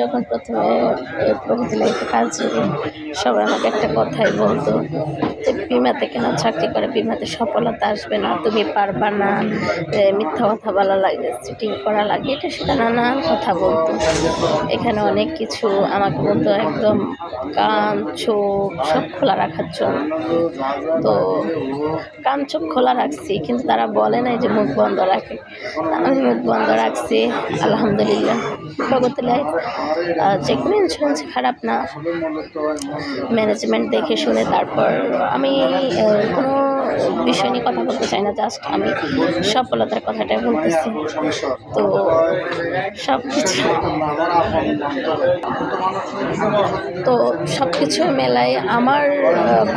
যখন প্রথমে এই প্রগতি লাইফে কাজ করি, সবাই আমাকে একটা কথাই বলতো, যে বিমাতে কেন চাকরি করে? বিমাতে সফলতা আসবে না, তুমি পারবা না। মিথ্যা কথা বলা লাগে চিটিং করা লাগে, এটা সেটা নানান কথা বলতো। এখানে অনেক কিছু আমাকে বলতো, একদম কান, চোখ, সব খোলা রাখার জন্য। তো কান, চোখ খোলা রাখছি, কিন্তু তারা বলে নাই যে মুখ বন্ধ রাখে। আমি মুখ বন্ধ রাখছি, আলহামদুলিল্লাহ। প্রগতি লাইফ যে কোনো ইন্স্যুরেন্স খারাপ না। ম্যানেজমেন্ট দেখে শুনে তারপর আমি কোনো বিষয় নিয়ে কথা বলতে চাই না জাস্ট আমি সফলতার কথাটাই বলতেছি। তো সব কিছু তো সব কিছু মেলায় আমার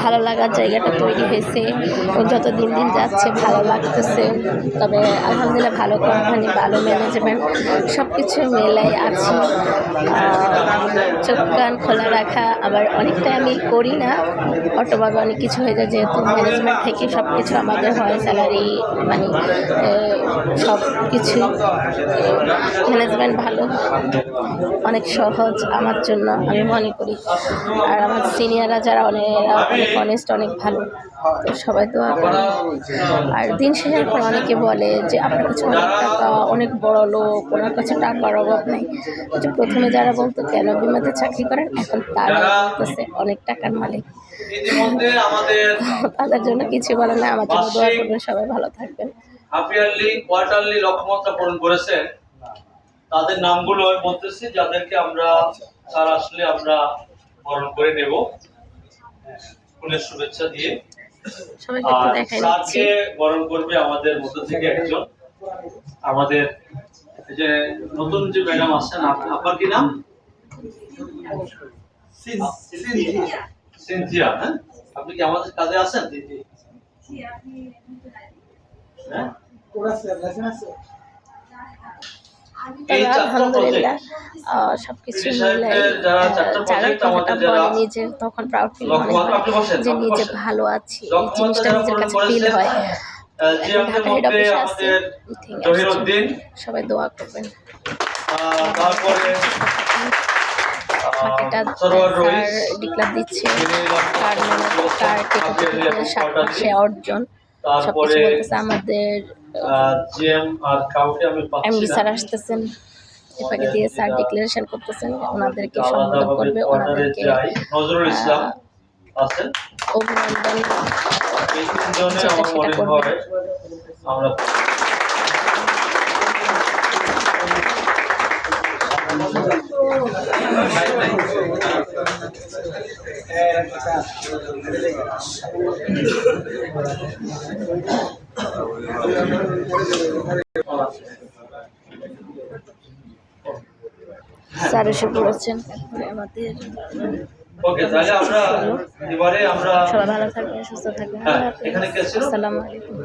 ভালো লাগার জায়গাটা তৈরি হয়েছে। যত দিন দিন যাচ্ছে, ভালো লাগতেছে। তবে আলহামদুলিল্লাহ ভালো কোম্পানি ভালো ম্যানেজমেন্ট সব কিছু মেলায় আছি। চোখ কান খোলা রাখা আবার অনেকটা আমি করি না। অটোভাবে অনেক কিছু হয়ে যায়, যেহেতু ম্যানেজমেন্ট থেকে সব কিছু আমাদের হয় স্যালারি মানে সব কিছু ম্যানেজমেন্ট ভালো, অনেক সহজ আমার জন্য আমি মনে করি। আর আমার সিনিয়ররা যারা অনেক অনেক অনেস্ট অনেক ভালো, তো সবাই করে আর দিন শেষের পর অনেকে বলে যে, আপনার কাছে অনেক টাকা, অনেক বড় লোক, ওনার কাছে টাকার অভাব নেই। প্রথমে যারা বলতো কেন বিমাতে চাকরি করেন এখন তারা বলতেছে অনেক টাকার মালিক। আমাদের তাদের জন্য কিছু বলে না আমার জন্য দোয়া করবেন সবাই ভালো থাকবেন। হাফ ইয়ারলি কোয়ার্টারলি লক্ষ্যমাত্রা পূরণ করেছেন। তাদের নামগুলো আমি বলতেছি যাদেরকে আমরা স্যার আসলে আমরা বরণ করে নেব। ফুলের শুভেচ্ছা দিয়ে। আর স্যারকে বরণ করবে আমাদের মধ্যে থেকে একজন। আমাদের যে নতুন যে ম্যাডাম আসছেন আপনার কি নাম? সিনথিয়া হ্যাঁ? আপনি কি আমাদের কাজে আছেন? হ্যাঁ? আলহামদুলিল্লাহ সবকিছু যারা কথাটা বলে নিজে তখন প্রাউড ফিল হয় যে নিজে ভালো আছি এই জিনিসটা নিজের কাছে ফিল হয়। মধ্যে আমাদের সবাই দোয়া করবেন। তারপরে বাকিটা স্যার ডিক্লার দিচ্ছে। কোয়ার্টারলি। মাসে অর্জন। সবকিছু বলতেছে আমাদের এমডি স্যার আসতেছেন। এটাকে দিয়ে স্যার ডিক্লারেশন করতেছেন ওনাদেরকে সম্বোধন করবে ওনাদেরকে অভিনন্দন। যেটা সেটা আমরা স্যার এসে পড়েছেন। আমাদের ওকে তাহলে আমরা এবারে আমরা সবাই ভালো থাকবেন সুস্থ থাকবেন। হ্যাঁ? আসসালামু আলাইকুম।